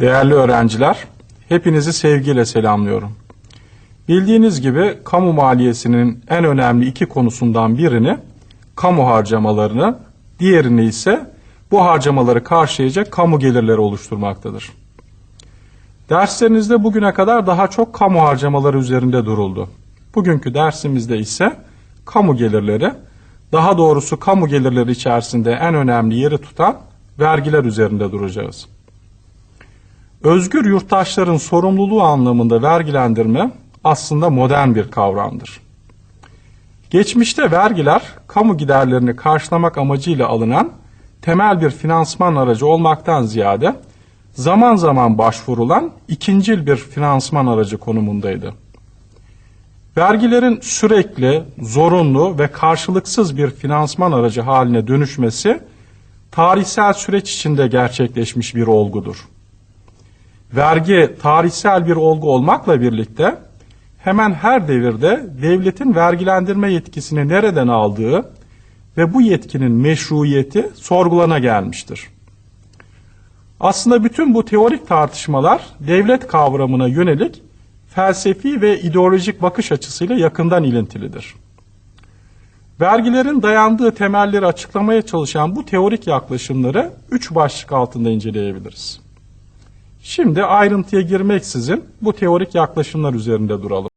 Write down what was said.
Değerli öğrenciler, hepinizi sevgiyle selamlıyorum. Bildiğiniz gibi kamu maliyesinin en önemli iki konusundan birini kamu harcamalarını, diğerini ise bu harcamaları karşılayacak kamu gelirleri oluşturmaktadır. Derslerinizde bugüne kadar daha çok kamu harcamaları üzerinde duruldu. Bugünkü dersimizde ise kamu gelirleri, daha doğrusu kamu gelirleri içerisinde en önemli yeri tutan vergiler üzerinde duracağız. Özgür yurttaşların sorumluluğu anlamında vergilendirme aslında modern bir kavramdır. Geçmişte vergiler kamu giderlerini karşılamak amacıyla alınan temel bir finansman aracı olmaktan ziyade zaman zaman başvurulan ikincil bir finansman aracı konumundaydı. Vergilerin sürekli, zorunlu ve karşılıksız bir finansman aracı haline dönüşmesi tarihsel süreç içinde gerçekleşmiş bir olgudur. Vergi tarihsel bir olgu olmakla birlikte hemen her devirde devletin vergilendirme yetkisini nereden aldığı ve bu yetkinin meşruiyeti sorgulana gelmiştir. Aslında bütün bu teorik tartışmalar devlet kavramına yönelik felsefi ve ideolojik bakış açısıyla yakından ilintilidir. Vergilerin dayandığı temelleri açıklamaya çalışan bu teorik yaklaşımları üç başlık altında inceleyebiliriz. Şimdi ayrıntıya girmeksizin bu teorik yaklaşımlar üzerinde duralım.